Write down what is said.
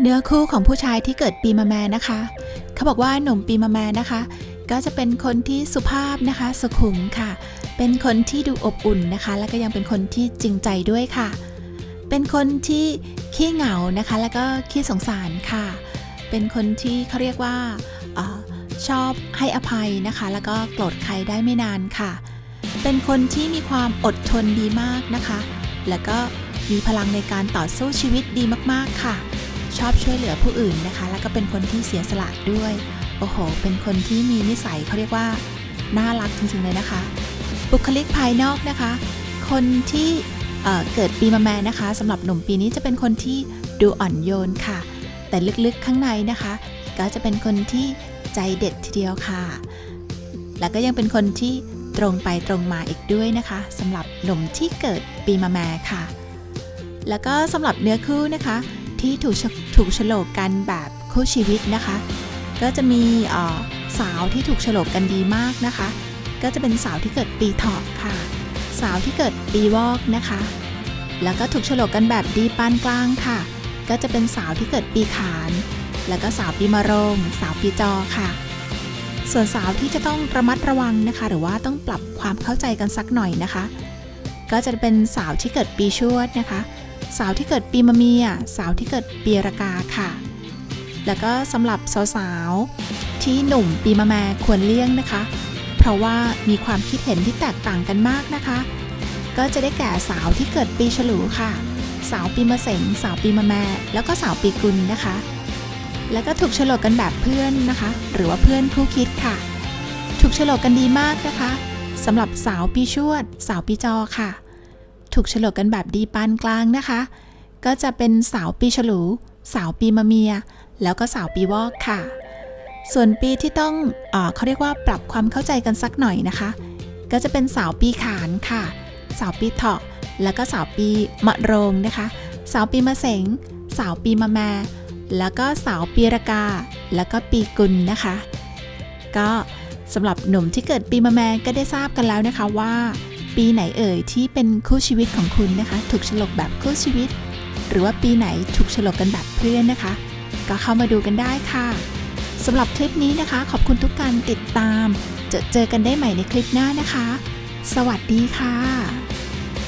เนื้อคู่ของผู้ชายที่เกิดปีมะแม่นะคะ เขาบอกว่าหนุ่มปีมะแม่นะคะ ก็จะเป็นคนที่สุภาพนะคะ สุขุมค่ะ เป็นคนที่ดูอบอุ่นนะคะ แล้วก็ยังเป็นคนที่จริงใจด้วยค่ะ เป็นคนที่ขี้เหงานะคะ แล้วก็ขี้สงสารค่ะ เป็นคนที่เขาเรียกว่าอชอบให้อภัยนะคะ แล้วก็โกรธใครได้ไม่นานค่ะ เป็นคนที่มีความอดทนดีมากนะคะ แล้วก็มีพลังในการต่อสู้ชีวิตดีมากๆค่ะ ชอบช่วยเหลือผู้อื่นนะคะ แล้วก็เป็นคนที่เสียสละด้วย โอ้โห เป็นคนที่มีนิสัยเขาเรียกว่า น่ารักจริงๆเลยนะคะ บุคลิกภายนอกนะคะ คนที่เเกิดปีมะแม่นะคะสำหรับหนุ่มปีนี้จะเป็นคนที่ดูอ่อนโยนค่ะ แต่ลึกๆข้างในนะคะ ก็จะเป็นคนที่ใจเด็ดทีเดียวค่ะ แล้วก็ยังเป็นคนที่ตรงไปตรงมาอีกด้วยนะคะสำหรับหนุ่มที่เกิดปีมะแม่ค่ะ แล้วก็สำหรับเนื้อคู่นะคะ ที่ถูกถูกโฉลกกันแบบคู่ชีวิตนะคะ ก็จะมีสาวที่ถูกโฉลกกันดีมากนะคะ ก็จะเป็นสาวที่เกิดปีเถาะค่ะ สาวที่เกิดปีวอกนะคะ แล้วก็ถูกโฉลกกันแบบดีปานกลางค่ะ ก็จะเป็นสาวที่เกิดปีขาน แล้วก็สาวปีมะโรง สาวปีจอค่ะส่วนสาวที่จะต้องระมัดระวังนะคะ หรือว่าต้องปรับความเข้าใจกันสักหน่อยนะคะ ก็จะเป็นสาวที่เกิดปีชวดนะคะ สาวที่เกิดปีมะเมีย สาวที่เกิดปีรากาค่ะ แล้วก็สำหรับสาวๆที่หนุ่มปีมะแมควรเลี่ยงนะคะ เพราะว่ามีความคิดเห็นที่แตกต่างกันมากนะคะ ก็จะได้แก่สาวที่เกิดปีฉลูค่ะ สาวปีมะเสงสาวปีมะแมแล้วก็สาวปีกุลนะคะ แล้วก็ถูกฉลกกันแบบเพื่อนนะคะ หรือว่าเพื่อนคู่คิดค่ะ ถูกฉลกกันดีมากนะคะสำหรับสาวปีชวด สาวปีจอค่ะ ถูกฉลกกันแบบดีปานกลางนะคะ ก็จะเป็นสาวปีฉลู สาวปีมะเมีย แล้วก็สาวปีวอกค่ะ ส่วนปีที่ต้องเออเขาเรียกว่าปรับความเข้าใจกันสักหน่อยนะคะ ก็จะเป็นสาวปีขานค่ะ สาวปีเถาะ แล้วก็สาวปีมะโรงนะคะ สาวปีมะเสง สาวปีมะแม แล้วก็สาวปีรากา แล้วก็ปีกุลนะคะ ก็สำหรับหนุ่มที่เกิดปีมะแมก็ได้ทราบกันแล้วนะคะว่า ปีไหนเอ่ยที่เป็นคู่ชีวิตของคุณนะคะ ถูกฉลกแบบคู่ชีวิต หรือว่าปีไหนถูกฉลกกันแบบเพื่อนนะคะ ก็เข้ามาดูกันได้ค่ะสำหรับคลิปนี้นะคะ ขอบคุณทุกการติดตาม จะเจอกันได้ใหม่ในคลิปหน้านะคะ สวัสดีค่ะ